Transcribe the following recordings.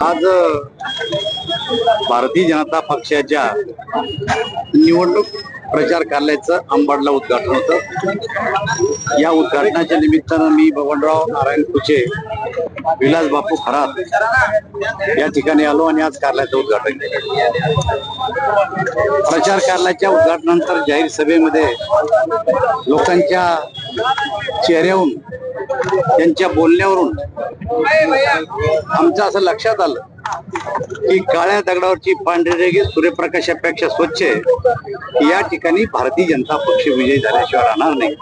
आज भारतीय जनता पक्षाच्या निवडणूक प्रचार कार्यालयाचं अंबाडला उद्घाटन होतं. या उद्घाटनाच्या निमित्तानं मी बबनराव नारायण कुचे विलास बापू खरात या ठिकाणी आलो आणि आज कार्यालयाचं उद्घाटन केलं. प्रचार कार्यालयाच्या उद्घाटनानंतर जाहीर सभेमध्ये लोकांच्या चेहऱ्याहून त्यांच्या बोलण्यावरून आमचं असं लक्षात आलं की काळ्या दगडावरची पांढरी रेगी सूर्यप्रकाशापेक्षा स्वच्छ आहे. या ठिकाणी भारतीय जनता पक्ष विजयी झाल्याशिवाय राहणार नाही.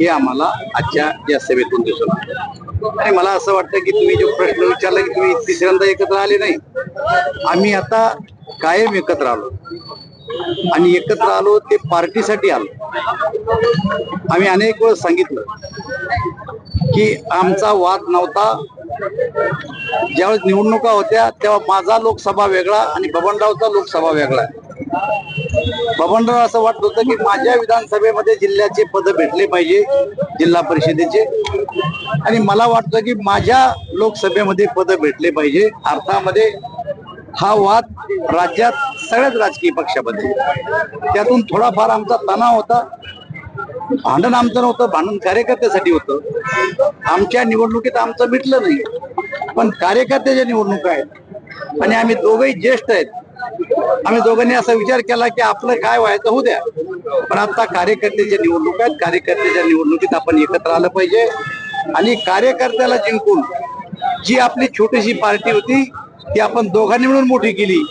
हे आम्हाला आजच्या या सभेतून दिसून आणि मला असं वाटतं की तुम्ही जो प्रश्न विचारला की तुम्ही तिसऱ्यांदा एकत्र आले नाही. आम्ही आता कायम एकत्र आलो. आणि एकत्र आलो ते पार्टीसाठी आलो. आम्ही अनेक वेळ सांगितलं की आमचा वाद नव्हता. ज्यावेळेस निवडणुका होत्या तेव्हा माझा लोकसभा वेगळा आणि बबनरावचा लोकसभा वेगळा बबनराव असं वाटत होतं की माझ्या विधानसभेमध्ये जिल्ह्याचे पद भेटले पाहिजे जिल्हा परिषदेचे. आणि मला वाटतं की माझ्या लोकसभेमध्ये पद भेटले पाहिजे. अर्थामध्ये हा वाद राज्यात सगळ्याच राजकीय पक्षामध्ये. त्यातून थोडाफार आमचा तणाव होता. भांडण आमचं नव्हतं भांडण कार्यकर्त्यासाठी होतं. आमच्या निवडणुकीत आमचं मिटलं नाही. पण कार्यकर्त्याच्या निवडणुका आहेत आणि आम्ही दोघंही ज्येष्ठ आहेत आम्ही दोघांनी असा विचार केला की आपलं काय व्हायचं होऊ द्या. पण आता कार्यकर्त्याच्या निवडणुका आहेत कार्यकर्त्याच्या निवडणुकीत आपण एकत्र आलं पाहिजे आणि कार्यकर्त्याला जिंकून जी आपली छोटीशी पार्टी होती ती आपण दोघांनी मिळून मोठी केली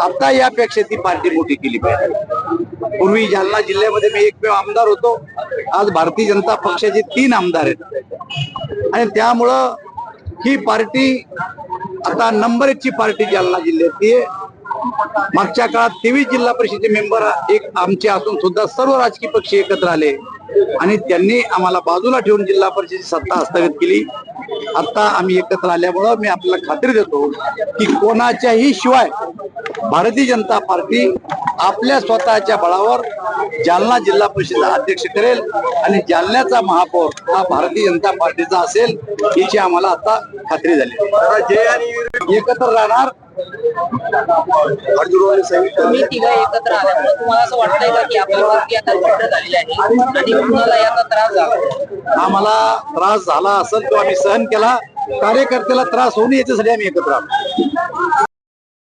आता यापेक्षा ती पार्टी मोठी केली पाहिजे. पूर्वी जालना जिल्ह्यामध्ये मी एकमेव आमदार होतो. आज भारतीय जनता पक्षाचे तीन आमदार आहेत. आणि त्यामुळं ही पार्टी आता नंबर एकची पार्टी जालना जिल्ह्यातली आहे. मागच्या काळात तेवीस जिल्हा परिषदेचे मेंबर एक आमचे असून सुद्धा सर्व राजकीय पक्ष एकत्र आले. आणि त्यांनी आम्हाला बाजूला ठेवून जिल्हा परिषदेची सत्ता हस्तगत केली. आता आम्ही एकत्र आल्यामुळं मी आपल्याला खात्री देतो की कोणाच्याही शिवाय भारतीय जनता पार्टी आपल्या स्वतःच्या बळावर जालना जिल्हा परिषद अध्यक्ष करेल आणि जालन्याचा महापौर हा भारतीय जनता पार्टीचा असेल याची आम्हाला आता खात्री झाली. एकत्र राहणार. तुम्ही तिघं एकत्र आल्यामुळे तुम्हाला असं वाटतंय का की आपल्यावरती आता घट्ट झालेली आहे आणि कुणाला याचा त्रास झाला? आम्हाला त्रास झाला असेल तो आम्ही सहन केला. कार्यकर्त्याला त्रास होऊ नये याच्यासाठी आम्ही एकत्र आलो